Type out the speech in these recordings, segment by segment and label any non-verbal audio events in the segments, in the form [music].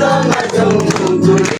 సమాజం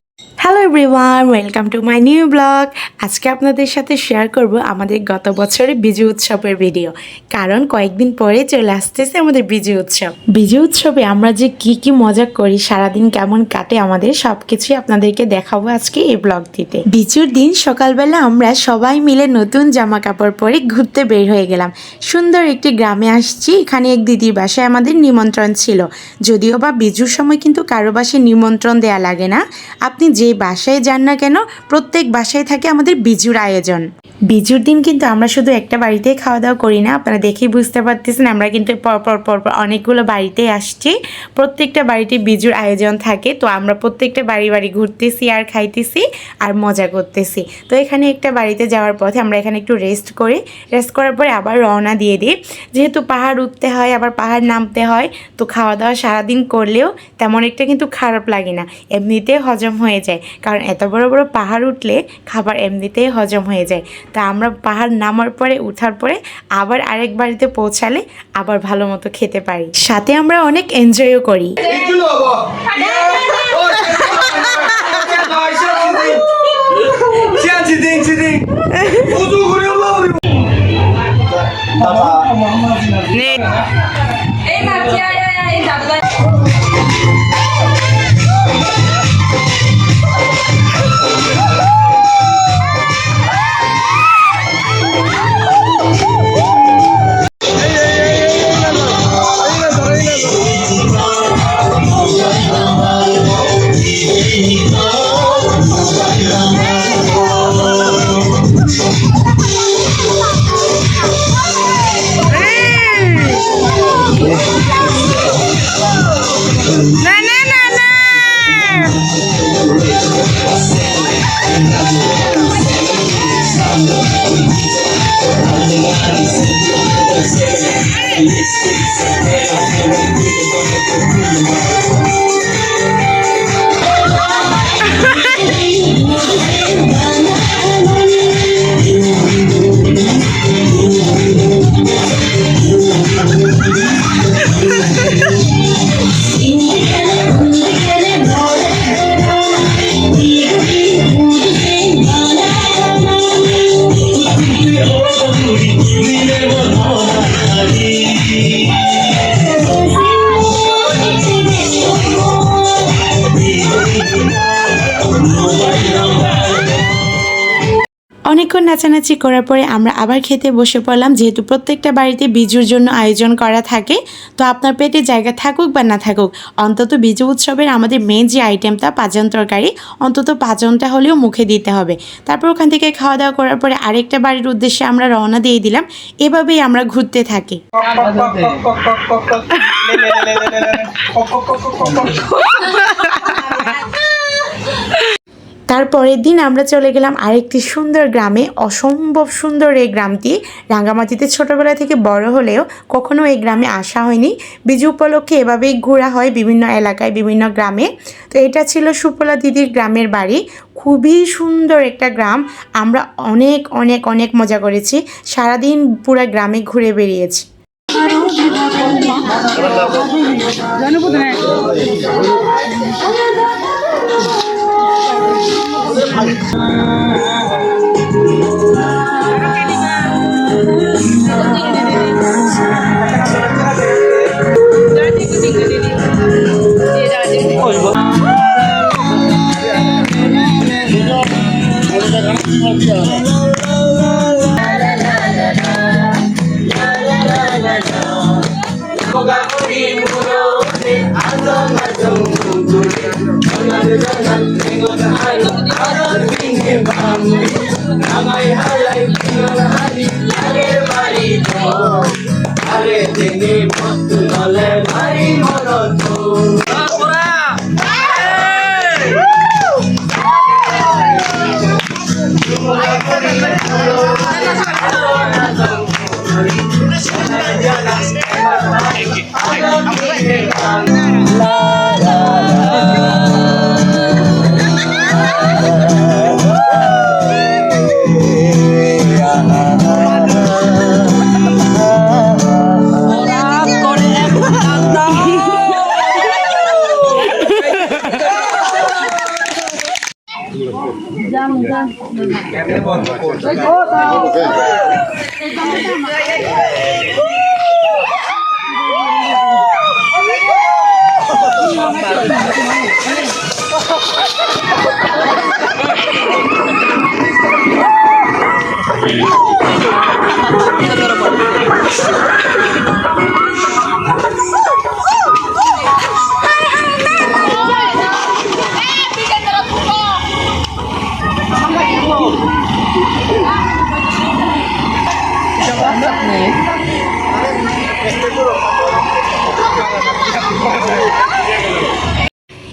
everyone welcome to my new blog আজকে আপনাদের সাথে শেয়ার করব আমাদের গত বছরের বিজু উৎসবের ভিডিও কারণ কয়েকদিন পরে চলে আসতেছে আমাদের বিজু উৎসব। বিজু উৎসবে আমরা যে কি কি মজা করি, সারাদিন কেমন কাটে আমাদের সব কিছুই আপনাদেরকে দেখাবো আজকে এই ব্লগটিতে বিজুর দিন সকালবেলা আমরা সবাই মিলে নতুন জামা কাপড় পরে ঘুরতে বের হয়ে গেলাম। সুন্দর একটি গ্রামে আসছি, এখানে এক দিদির বাসায় আমাদের নিমন্ত্রণ ছিল। যদিও বা বিজুর সময় কিন্তু কারও বাসায় নিমন্ত্রণ দেয়া লাগে না। আপনি যে বাসায় যান না কেন প্রত্যেক বাসায় থাকে আমাদের বিজুর আয়োজন। বিজুর দিন কিন্তু আমরা শুধু একটা বাড়িতেই খাওয়া দাওয়া করি না, আপনারা দেখেই বুঝতে পারতেছেন, আমরা কিন্তু পরপর পরপর অনেকগুলো বাড়িতে আসছি। প্রত্যেকটা বাড়িতে বিজুর আয়োজন থাকে, তো আমরা প্রত্যেকটা বাড়ি বাড়ি ঘুরতেছি, আর খাইতেছি, আর মজা করতেছি। তো এখানে একটা বাড়িতে যাওয়ার পথে আমরা এখানে একটু রেস্ট করি রেস্ট করার পরে আবার রওনা দিয়ে দিই। যেহেতু পাহাড় উঠতে হয়, আবার পাহাড় নামতে হয়, তো খাওয়া দাওয়া সারাদিন করলেও তেমন একটা কিন্তু খারাপ লাগে না এমনিতে হজম হয়ে যায়। কারণ এত বড় বড় পাহাড় উঠলে খাবার এমনিতেই হজম হয়ে যায়। তা আমরা পাহাড় নামার পরে উঠার পরে আবার আরেক বাড়িতে পৌঁছালে আবার ভালো মতো খেতে পারি। সাথে আমরা অনেক এনজয়ও করি। Hey! অনেকক্ষণ নাচানাচি করার পরে আমরা আবার খেতে বসে পড়লাম যেহেতু প্রত্যেকটা বাড়িতে বিজুর জন্য আয়োজন করা থাকে তো আপনার পেটে জায়গা থাকুক বা না থাকুক অন্তত বিজু উৎসবের আমাদের মেন যে আইটেমটা পাঁচন তরকারি অন্তত পাঁচনটা হলেও মুখে দিতে হবে তারপর ওখান থেকে খাওয়া দাওয়া করার পরে আরেকটা বাড়ির উদ্দেশ্যে আমরা রওনা দিয়ে দিলাম এভাবেই আমরা ঘুরতে থাকি তারপরের দিন আমরা চলে গেলাম আরেকটি সুন্দর গ্রামে। অসম্ভব সুন্দর এই গ্রামটি। রাঙ্গামাটিতে ছোটোবেলা থেকে বড় হলেও কখনো এই গ্রামে আসা হয়নি। বিজু উপলক্ষে এভাবেই ঘোরা হয় বিভিন্ন এলাকায়, বিভিন্ন গ্রামে। তো এটা ছিল সুপলা দিদির গ্রামের বাড়ি। খুবই সুন্দর একটা গ্রাম। আমরা অনেক অনেক অনেক মজা করেছি। সারাদিন পুরো গ্রামে ঘুরে বেরিয়েছি জানো Yeah. কেমনে বন্ধ করবে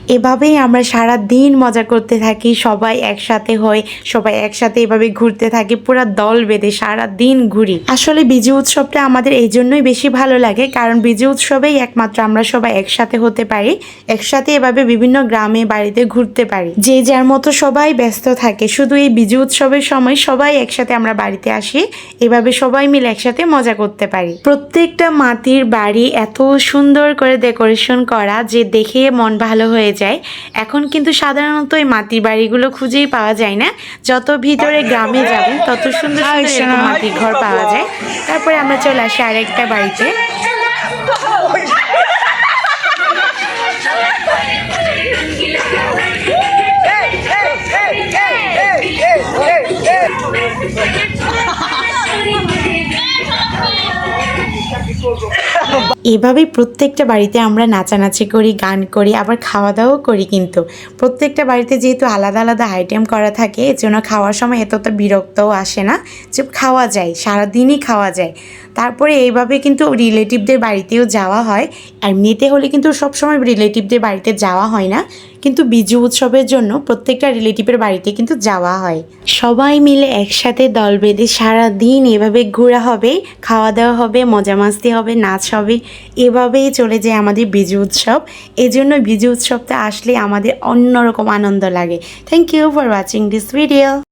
এভাবেই আমরা সারা দিন মজা করতে থাকি, সবাই একসাথে হই, সবাই একসাথে এভাবে ঘুরতে থাকি, পুরো দল বেঁধে সারা দিন ঘুরি। আসলে বিজু উৎসবটা আমাদের এই জন্যই বেশি ভালো লাগে, কারণ বিজু উৎসবেই একমাত্র আমরা সবাই একসাথে হতে পারি, একসাথে এভাবে বিভিন্ন গ্রামে, বাড়িতে ঘুরতে পারি। যে যার মতো সবাই ব্যস্ত থাকে, শুধু এই বিজু উৎসবের সময় সবাই একসাথে আমরা বাড়িতে আসি, এভাবে সবাই মিলে একসাথে মজা করতে পারি। প্রত্যেকটা মাটির বাড়ি এত সুন্দর করে ডেকোরেশন করা যে দেখে মন ভালো হয়ে যায়। এখন কিন্তু সাধারণত এই মাটির বাড়িগুলো খুঁজেই পাওয়া যায় না। যত ভিতরে গ্রামে যাবেন তত সুন্দর সুন্দর মাটির ঘর পাওয়া যায়। তারপরে আমরা চলে আসি আরেকটা বাড়িতে। [laughs] এভাবেই প্রত্যেকটা বাড়িতে আমরা নাচানাচি করি, গান করি, আবার খাওয়া দাওয়াও করি কিন্তু। প্রত্যেকটা বাড়িতে যেহেতু আলাদা আলাদা আইটেম করা থাকে, এর জন্য খাওয়ার সময় এতটা বিরক্তও আসে না। যে খাওয়া যায়, সারাদিনই খাওয়া যায়। তারপরে এইভাবে কিন্তু রিলেটিভদের বাড়িতেও যাওয়া হয়। এমনিতে হলে কিন্তু সবসময় রিলেটিভদের বাড়িতে যাওয়া হয় না। কিন্তু বিজু উৎসবের জন্য প্রত্যেকটা রিলেটিভের বাড়িতে কিন্তু যাওয়া হয়। সবাই মিলে একসাথে দল বেঁধে সারাদিন এভাবে ঘোরা হবে, খাওয়া দাওয়া হবে, মজা মাস্তি হবে, নাচ হবে, এভাবেই চলে যায় আমাদের বিজু উৎসব। এই জন্য বিজু উৎসবটা আসলে আমাদের অন্যরকম আনন্দ লাগে। Thank you for watching this video